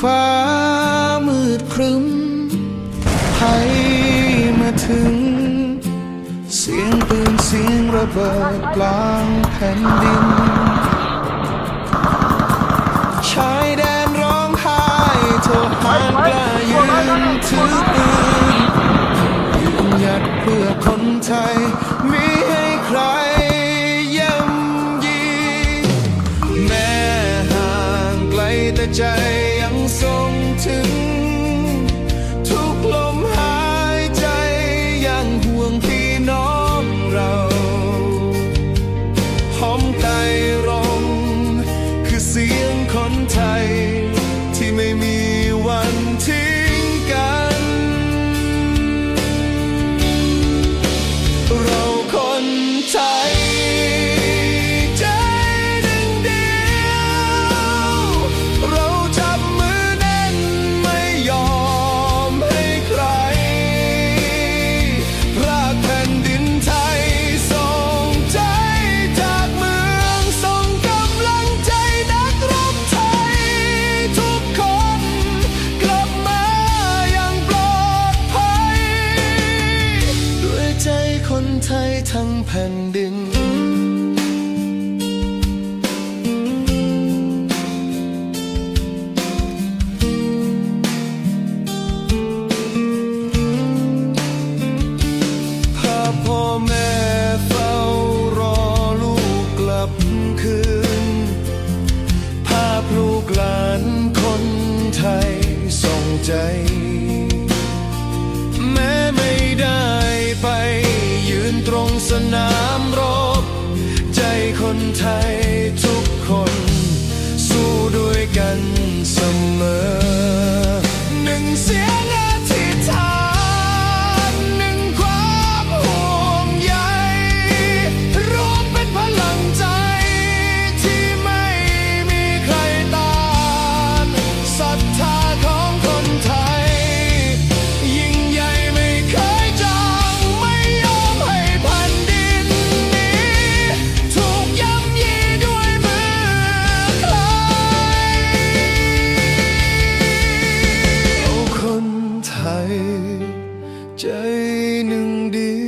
ฟ้ามืดครึ้มภัยมาถึง เสียงปืนเสียงระเบิดกลางแผ่นดิน ชายแดนร้องไห้ทหารกล้ายืนถือปืนยืนหยัดเพื่อคนไทยมิให้ใครย่ำยีแม้ห่างไกลแต่ใจ to ทั้งแผ่นดินพ่อแม่เฝ้ารอลูกกลับคืน ภาพลูกหลานคนไทย ตรงสนามรบ ใจคนไทย ใจหนึ่งเดียว